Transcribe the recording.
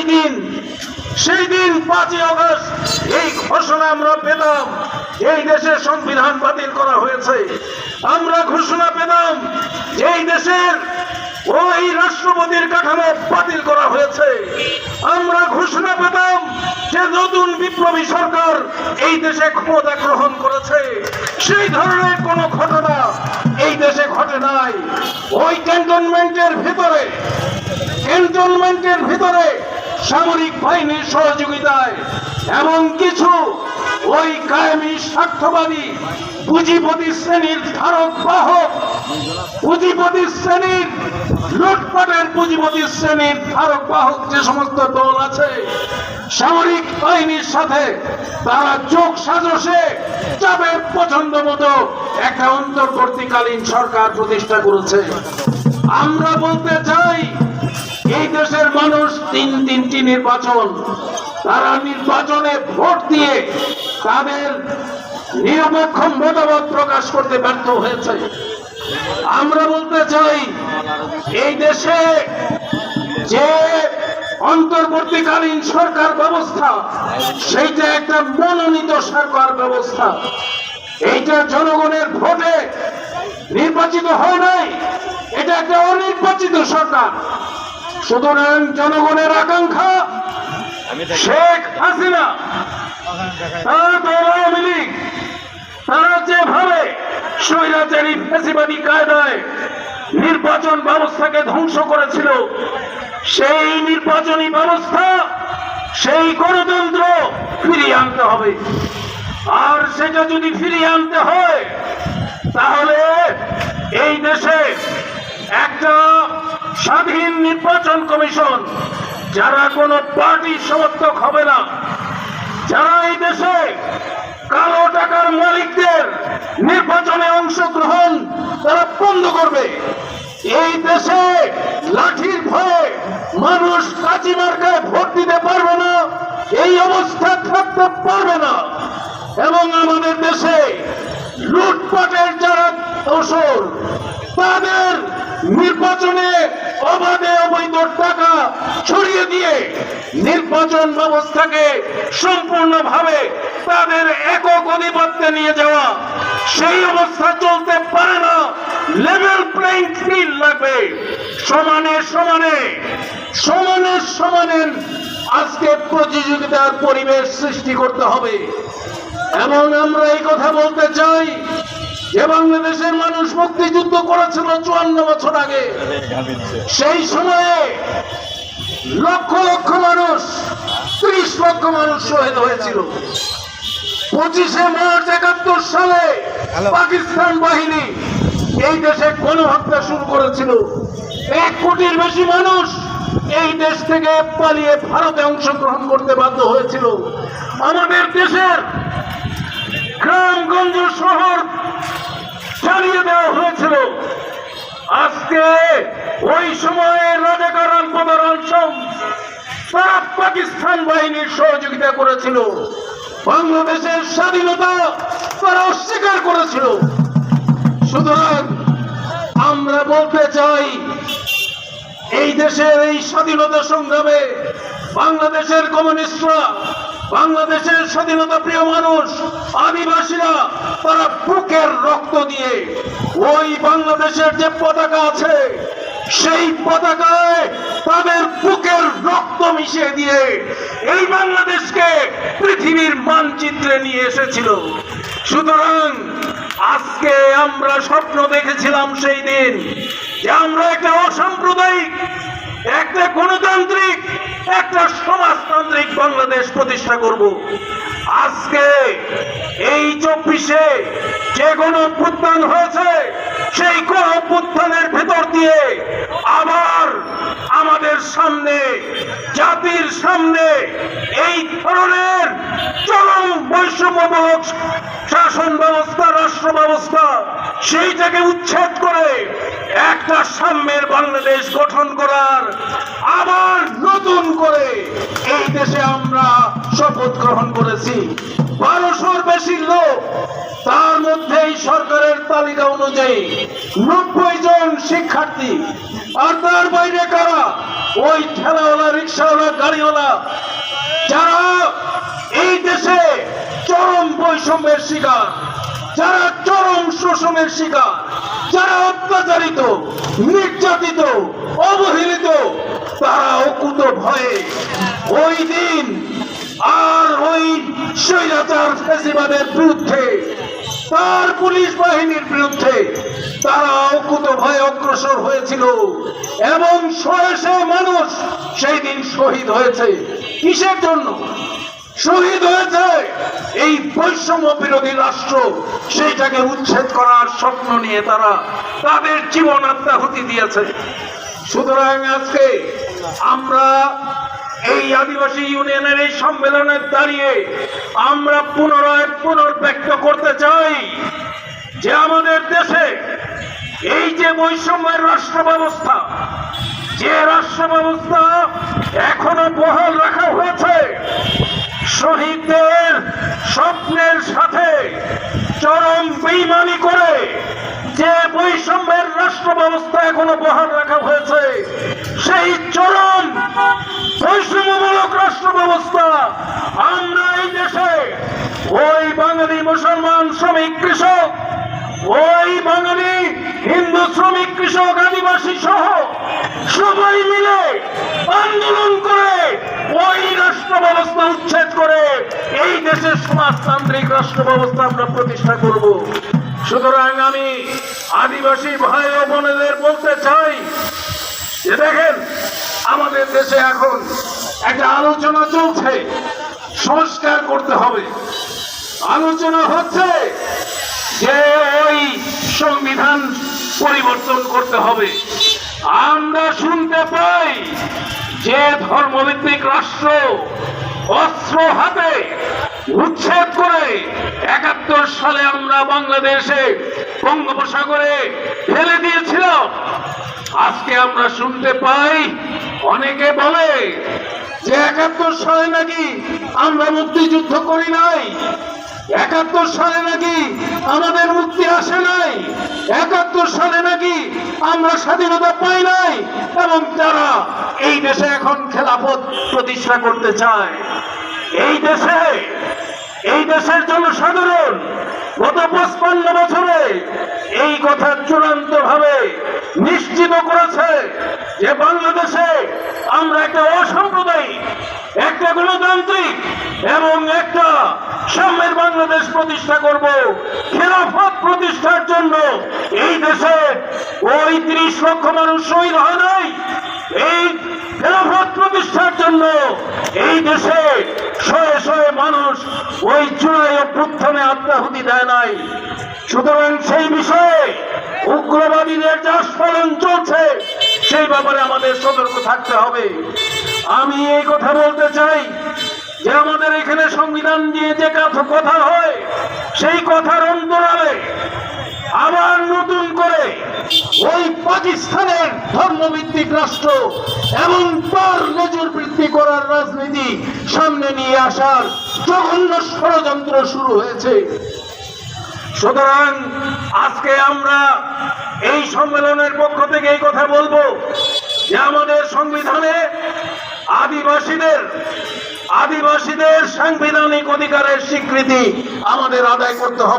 সেই দিন সেই দিন পাঁচই অগস্ট এই ঘোষণা আমরা পেলাম, এই দেশের সংবিধান বাতিল করা হয়েছে। আমরা ঘোষণা পেলাম, এই দেশের ওই রাষ্ট্রপতির কাঠামো বাতিল করা হয়েছে। আমরা ঘোষণা পেতাম যে নতুন বিপ্লবী সরকার এই দেশে ক্ষমতা গ্রহণ করেছে। সেই ধরনের কোনো ঘটনা এই দেশে ঘটে নাই। ওই ক্যান্টনমেন্টের ভিতরে ক্যান্টনমেন্টের ভিতরে সামরিক বাহিনীর সহযোগিতায়। এমন কিছু ওই কায়েমি স্বার্থবাদী পুঁজিপতি শ্রেণির ধারক বাহক, পুঁজিপতি শ্রেণির লুটপাটের পুঁজিপতি শ্রেণির ধারক বাহক যে সমস্ত দল আছে, সামরিক বাহিনীর সাথে তারা যোগ সাজসে যাদের পছন্দ মতো একটা অন্তর্বর্তীকালীন সরকার প্রতিষ্ঠা করেছে। আমরা বলতে চাই এই দেশের মানুষ তিন তিনটি নির্বাচন। তারা নির্বাচনে ভোট দিয়ে তাদের নিরপেক্ষ মতামত প্রকাশ করতে ব্যর্থ হয়েছে। আমরা বলতে চাই, এই দেশে যে অন্তর্বর্তীকালীন সরকার ব্যবস্থা, সেইটা একটা মনোনীত সরকার ব্যবস্থা। এইটা জনগণের ভোটে নির্বাচিত হয় নাই, এটা একটা অনির্বাচিত সরকার। সুতরাং জনগণের আকাঙ্ক্ষা শেখ হাসিনা তার দল আওয়ামী লীগ তারা যেভাবে স্বৈরাচারী ফেসিবাদী কায়দায় নির্বাচন ব্যবস্থাকে ধ্বংস করেছিল সেই নির্বাচনী ব্যবস্থা সেই গণতন্ত্র ফিরিয়ে আনতে হবে। আর সেটা যদি ফিরিয়ে আনতে হয় তাহলে এই দেশে একটা স্বাধীন নির্বাচন কমিশন, যারা কোনো পার্টি সমর্থক হবে না, যারা এই দেশে কালো টাকার মালিকদের নির্বাচনে অংশগ্রহণ তারা বন্ধ করবে। এই দেশে লাঠির ভয়ে মানুষ কাঁচি মার্কায় ভোট দিতে পারবে না, এই অবস্থা থাকতে পারবে না। এবং আমাদের দেশে লুটপাটের যারা দোষর তাদের নির্বাচনে অবাধে অবৈধ টাকা ছড়িয়ে দিয়ে নির্বাচন ব্যবস্থাকে সম্পূর্ণভাবে তাদের একক আধিপত্যে নিয়ে যাওয়া, সেই অবস্থা চলতে পারে না। লেভেল প্লেইং ফিল্ড লাগবে। সমানে সমানে সমানে সমানে আজকে প্রতিযোগিতার পরিবেশ সৃষ্টি করতে হবে। এবং আমরা এই কথা বলতে চাই যে বাংলাদেশের মানুষ মুক্তিযুদ্ধ করেছিল চুয়ান্ন বছর আগে সেই সময়ে লক্ষ লক্ষ মানুষ ত্রিশ লক্ষ মানুষ শহীদ হয়েছিল। পঁচিশে মার্চ একাত্তর সালে পাকিস্তান বাহিনী এই দেশে গণহত্যা শুরু করেছিল। এক কোটির বেশি মানুষ এই দেশ থেকে পালিয়ে ভারতে অংশগ্রহণ করতে বাধ্য হয়েছিল। আমাদের দেশের গ্রামগঞ্জ শহর চালিয়ে দেওয়া হয়েছিল। আজকে ওই সময়ে রাজাকার আলপদার তারা পাকিস্তান বাহিনীর সহযোগিতা করেছিল। বাংলাদেশের স্বাধীনতা তারা অস্বীকার করেছিল। সুতরাং আমরা বলতে চাই, এই দেশের এই স্বাধীনতা সংগ্রামে বাংলাদেশের কমিউনিস্টরা, বাংলাদেশের স্বাধীনতা প্রিয় মানুষ, আদিবাসীরা তারা বুকের ওই বাংলাদেশের যে পতাকা আছে, সেই পতাকায় তাদের বুকের রক্ত মিশিয়ে দিয়ে এই বাংলাদেশকে পৃথিবীর মানচিত্রে নিয়ে এসেছিল। সুতরাং আজকে আমরা স্বপ্ন দেখেছিলাম সেই দিন যে আমরা একটা অসাম্প্রদায়িক, একটা গণতান্ত্রিক, একটা সমাজতান্ত্রিক বাংলাদেশ প্রতিষ্ঠা করব। আজকে এই চব্বিশে যে গণ অভ্যুত্থান হয়েছে, সেই গণ অভ্যুত্থানের ভেতর দিয়ে আবার আমাদের সামনে, জাতির সামনে এই ধরনের চরম বৈষম্যমূলক শাসন ব্যবস্থা, রাষ্ট্র ব্যবস্থা সেইটাকে উচ্ছেদ করে একটা সাম্যের বাংলাদেশ গঠন করার আবার নতুন করে এই দেশে আমরা শপথ গ্রহণ করেছি। বারোশোর বেশি লোক তার মধ্যে এই সরকারের তালিকা অনুযায়ী নব্বই জন শিক্ষার্থী। আর তার বাইরে কারা? ওই ঠেলাওয়ালা রিক্সাওয়ালা গাড়িওয়ালা। যারা এই দেশে চরম বৈষম্যের শিকার, যারা চরম শোষণের শিকার, যারা অত্যাচারিত, নির্যাতিত, অবহেলিত, তারা অকুত ভয়ে ওই দিন আর ওই স্বৈরাচার ফেসিবাদের বিরুদ্ধে, তার পুলিশ বাহিনীর বিরুদ্ধে তারা অকুত ভয়ে অগ্রসর হয়েছিল এবং শয়ে মানুষ সেই দিন শহীদ হয়েছে। কিসের জন্য? শহীদ হয়েছে এই বৈষম্য বিরোধী রাষ্ট্র, সেইটাকে উচ্ছেদ করার স্বপ্ন নিয়ে তারা তাদের জীবন আত্মাহুতি দিয়েছে। সুতরাং আজকে আমরা এই আদিবাসী ইউনিয়নের এই সম্মেলনে দাঁড়িয়ে আমরা পুনরায় পুনর্ব্যক্ত করতে চাই যে আমাদের দেশে এই যে বৈষম্যের রাষ্ট্র ব্যবস্থা যে রাষ্ট্র ব্যবস্থা এখনও বহাল রাখা হয়েছে, শহীদদের স্বপ্নের সাথে চরম বেইমানি করে যে বৈষম্যের রাষ্ট্র ব্যবস্থা এখনও বহাল রাখা হয়েছে, সেই চরম বৈষম্যমূলক রাষ্ট্র ব্যবস্থা আমরা এই দেশে ওই বাঙালি মুসলমান শ্রমিক কৃষক, ওই বাঙালি হিন্দু শ্রমিক কৃষক আদিবাসী সহ সবাই মিলে আন্দোলন করে ওই রাষ্ট্র ব্যবস্থা উচ্ছেদ করে এই দেশের সমাজতান্ত্রিক রাষ্ট্র ব্যবস্থা আমরা প্রতিষ্ঠা করব। সুতরাং আমি আদিবাসী ভাই ও বোনেদের বলতে চাই, যে দেখেন, আমাদের দেশে এখন একটা আলোচনা চলছে, সংস্কার করতে হবে। আলোচনা হচ্ছে যে ওই সংবিধান পরিবর্তন করতে হবে। আমরা শুনতে পাই যে ধর্মভিত্তিক রাষ্ট্র অস্ত্র হাতে উচ্ছেদ করে একাত্তর সালে আমরা বাংলাদেশে বঙ্গোপসাগরে ফেলে দিয়েছিলাম। আজকে আমরা শুনতে পাই, অনেকে বলে যে একাত্তর সালে নাকি আমরা মুক্তিযুদ্ধ করি নাই। একাত্তর সালে নাকি আমাদের মুক্তি আসে নাই। একাত্তর সালে নাকি আমরা স্বাধীনতা পাই নাই এবং তারা এই দেশে এখন খেলাফত প্রতিষ্ঠা করতে চায়। এই দেশে, এই দেশের জনসাধারণ গত পঁচপান্ন বছরে এই কথা চূড়ান্ত ভাবে নিশ্চিত করেছে যে বাংলাদেশে আমরা একটা অসাম্প্রদায়িক, একটা গণতান্ত্রিক এবং একটা সাম্যের বাংলাদেশ প্রতিষ্ঠা করব, খেলাফত প্রতিষ্ঠার জন্য এই দেশে ওই তিরিশ লক্ষ মানুষ শহীদ হয় নাই। এই খেলাফত প্রতিষ্ঠার জন্য এই দেশে শয়ে শয়ে মানুষ ওই চূড়াই অভ্যুত্থানে আত্মাহুতি দেয় নাই। সুতরাং সেই বিষয়ে উগ্রবাদীদের যা স্মরণ চলছে, সেই ব্যাপারে আমাদের সতর্ক থাকতে হবে। আমি এই কথা বলতে চাই যে আমাদের এখানে সংবিধান নিয়ে যে কথা হয়, সেই কথার অন্তরালে আবার নতুন করে ওই পাকিস্তানের ধর্মভিত্তিক রাষ্ট্র এবং তার নজর বৃদ্ধি করার রাজনীতি সামনে নিয়ে আসার জঘন্য ষড়যন্ত্র শুরু হয়েছে। সুতরাং আজকে আমরা এই সম্মেলনের পক্ষ থেকে এই কথা বলব যে আমাদের সংবিধানে আদিবাসীদের আদিবাসীদের সাংবিধানিক অধিকারের স্বীকৃতি আমাদের আদায় করতে হবে।